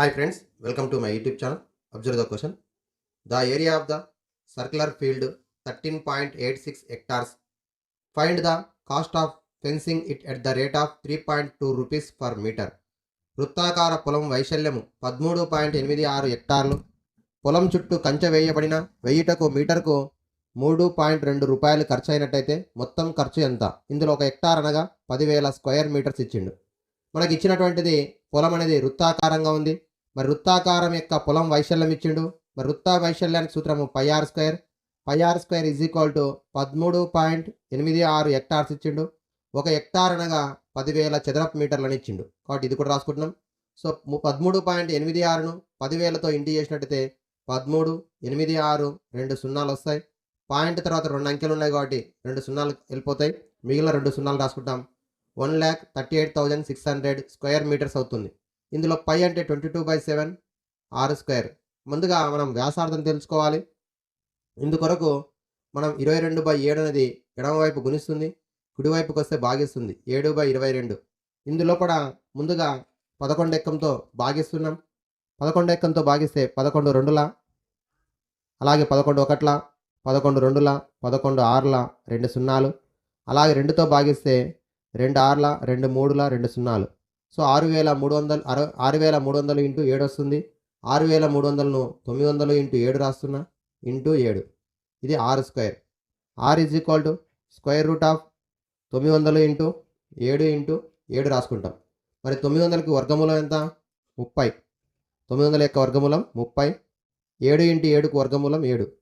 Hi friends welcome to my YouTube channel observe the question the area of the circular field thirteen point eight six hectares find the cost of fencing it at the rate of three point two rupees per metre వృత్తాకార పొలం వైశల్యము పదమూడు point ఎనిమిది ఆరు హెక్టార్లు పొలం చుట్టూ కంచె వేయబడిన వెయ్యిటకు మీటర్కు మూడు పాయింట్ రెండు రూపాయలు ఖర్చు అయినట్టయితే మొత్తం ఖర్చు ఎంత? ఇందులో ఒక హెక్టార్ అనగా పదివేల స్క్వేర్ మీటర్స్ ఇచ్చిండు. మనకి ఇచ్చినటువంటిది పొలం అనేది వృత్తాకారంగా ఉంది. మరి వృత్తాకారం యొక్క పొలం వైశాల్యం ఇచ్చిండు. మరి వృత్తా వైశాల్యానికి సూత్రము pi r square pi r square is equal to పదమూడు పాయింట్ ఎనిమిది ఆరు హెక్టార్స్ ఇచ్చిండు. ఒక హెక్టార్ అనగా పదివేల చదరపు మీటర్లని ఇచ్చిండు. కాబట్టి ఇది కూడా రాసుకుంటున్నాం. సో పదమూడు పాయింట్ ఎనిమిది ఆరును పదివేలతో ఇంటి చేసినట్టయితే పదమూడు ఎనిమిది ఆరు రెండు సున్నాలు వస్తాయి. పాయింట్ తర్వాత రెండు అంకెలు ఉన్నాయి కాబట్టి రెండు సున్నాలు వెళ్ళిపోతాయి. మిగిలిన రెండు సున్నాలు రాసుకుంటాం. One lakh thirty eight thousand six hundred square metres అవుతుంది. ఇందులో పై అంటే ట్వంటీ టూ బై సెవెన్ ఆరు స్క్వేర్ ముందుగా మనం వ్యాసార్థం తెలుసుకోవాలి. ఇందుకొరకు మనం ఇరవై రెండు బై ఏడు అనేది ఎడమవైపు గుణిస్తుంది కుడివైపుకి వస్తే భాగిస్తుంది. ఏడు బై ఇరవై రెండు. ఇందులోపల ముందుగా పదకొండు ఎక్కంతో భాగిస్తున్నాం. పదకొండు ఎక్కంతో భాగిస్తే పదకొండు రెండుల అలాగే పదకొండు ఒకట్లా పదకొండు రెండుల పదకొండు ఆరుల రెండు సున్నాలు. అలాగే రెండుతో భాగిస్తే రెండు ఆరుల రెండు మూడుల రెండు సున్నాలు. సో ఆరు వేల మూడు వందలు అర ఆరు వేల మూడు వందలు ఇంటూ ఏడు వస్తుంది. ఆరు వేల మూడు వందలను తొమ్మిది వందలు ఇంటూ ఏడు రాస్తున్నా. ఇంటూ ఏడు. ఇది ఆరు square. R is equal to square root of తొమ్మిది వందలు ఇంటూ ఏడు ఇంటూ ఏడు రాసుకుంటాం. మరి తొమ్మిది వందలకి వర్గమూలం ఎంత? ముప్పై. తొమ్మిది వందల యొక్క వర్గమూలం ముప్పై. ఏడు ఇంటూ ఏడుకు వర్గమూలం ఏడు.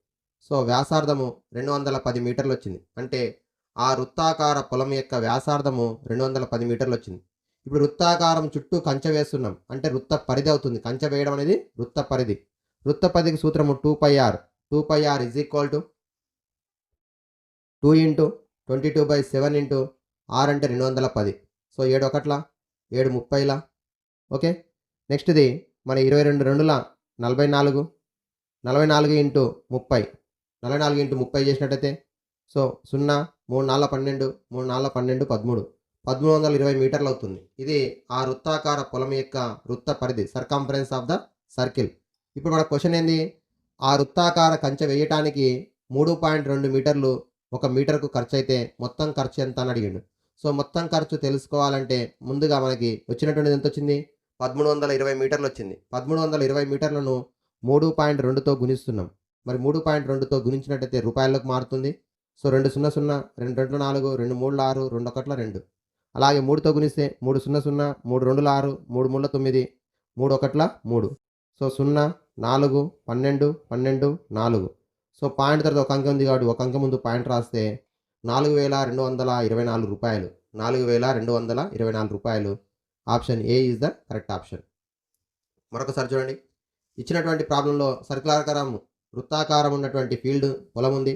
సో వ్యాసార్థము రెండు వందల పది మీటర్లు వచ్చింది. అంటే ఆ వృత్తాకార పొలం యొక్క వ్యాసార్థము రెండు వందల పది మీటర్లు వచ్చింది. ఇప్పుడు వృత్తాకారం చుట్టూ కంచె వేస్తున్నాం. అంటే వృత్త పరిధి అవుతుంది. కంచె వేయడం అనేది వృత్త పరిధి. వృత్త పరిధికి సూత్రము two pi r. Two pi r is equal to two into twenty two by seven into r అంటే రెండు వందల పది. సో ఏడు ఒకట్ల? ఏడు ముప్పైలా? ఓకే? నెక్స్ట్ది మన ఇరవై రెండు రెండుల? నలభై నాలుగు. నలభై నాలుగు ఇంటూ ముప్పై. నలభై నాలుగు ఇంటూ ముప్పై చేసినట్టయితే? సో సున్నా మూడు నాలుగు పన్నెండు మూడు నాలుగు పన్నెండు పదమూడు. పదమూడు వందల ఇరవై మీటర్లు అవుతుంది ఇది ఆ వృత్తాకార పొలం యొక్క వృత్త పరిధి సర్కంఫరెన్స్ ఆఫ్ ద సర్కిల్ ఇప్పుడు మన క్వశ్చన్ ఏంది? ఆ వృత్తాకార కంచె వేయటానికి మూడు పాయింట్ రెండు మీటర్లు ఒక మీటర్కు ఖర్చు అయితే మొత్తం ఖర్చు ఎంత అని అడిగిండు. సో మొత్తం ఖర్చు తెలుసుకోవాలంటే ముందుగా మనకి వచ్చినటువంటిది ఎంత వచ్చింది పదమూడు వందల ఇరవై మీటర్లు వచ్చింది పదమూడు వందల ఇరవై మీటర్లను మూడు పాయింట్ రెండుతో గుణిస్తున్నాం. మరి మూడు పాయింట్ రెండుతో గుణించినట్టయితే రూపాయలకు మారుతుంది. సో రెండు సున్నా సున్నా రెండు రెండు నాలుగు రెండు మూడు ఆరు రెండు ఒకట్ల రెండు. అలాగే మూడుతో గుణిస్తే మూడు సున్నా సున్నా మూడు రెండుల ఆరు మూడు మూడుల తొమ్మిది మూడు ఒకట్ల మూడు. సో సున్నా నాలుగు పన్నెండు పన్నెండు నాలుగు. సో పాయింట్ తర్వాత ఒక అంకె ఉంది కాబట్టి ఒక అంకె ముందు పాయింట్ రాస్తే నాలుగు వేల రెండు వందల ఇరవై నాలుగు రూపాయలు. నాలుగు వేల రెండు వందల ఇరవై నాలుగు రూపాయలు. Option A is the correct option మరొకసారి చూడండి. ఇచ్చినటువంటి ప్రాబ్లంలో సర్కులాకారం వృత్తాకారం ఉన్నటువంటి ఫీల్డ్ పొలం ఉంది.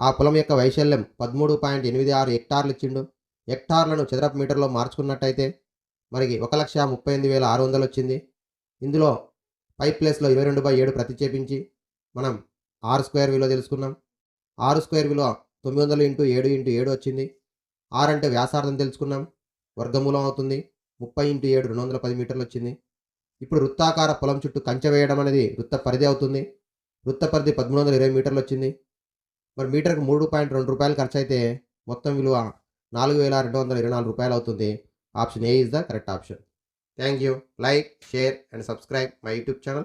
ఆ పొలం యొక్క వైశాల్యం పదమూడు పాయింట్ ఎనిమిది ఆరు హెక్టార్లు ఇచ్చిండు. హెక్టార్లను చదరపు మీటర్లో మార్చుకున్నట్టయితే మరి ఒక లక్ష ముప్పై ఎనిమిది వేల ఆరు వందలు వచ్చింది. ఇందులో పై ప్లేస్లో ఇరవై రెండు బై ఏడు ప్రతిక్షేపించి మనం ఆరు స్క్వేర్ విలువ తెలుసుకున్నాం. ఆరు స్క్వేర్ విలువ తొమ్మిది వందలు ఇంటూ ఏడు ఇంటూ ఏడు వచ్చింది. ఆరు అంటే వ్యాసార్థం తెలుసుకున్నాం. వర్గమూలం అవుతుంది. ముప్పై ఇంటూ ఏడు రెండు వందల పది మీటర్లు వచ్చింది. ఇప్పుడు వృత్తాకార పొలం చుట్టూ కంచె వేయడం అనేది వృత్త పరిధి అవుతుంది. వృత్త పరిధి పదమూడు వందల ఇరవై మీటర్లు వచ్చింది. మరి మీటర్కు మూడు పాయింట్ రెండు రూపాయలు ఖర్చు అయితే మొత్తం విలువ నాలుగు వేల రెండు వందల ఇరవై నాలుగు రూపాయలు అవుతుంది option A is the correct option thank you like share and subscribe my YouTube channel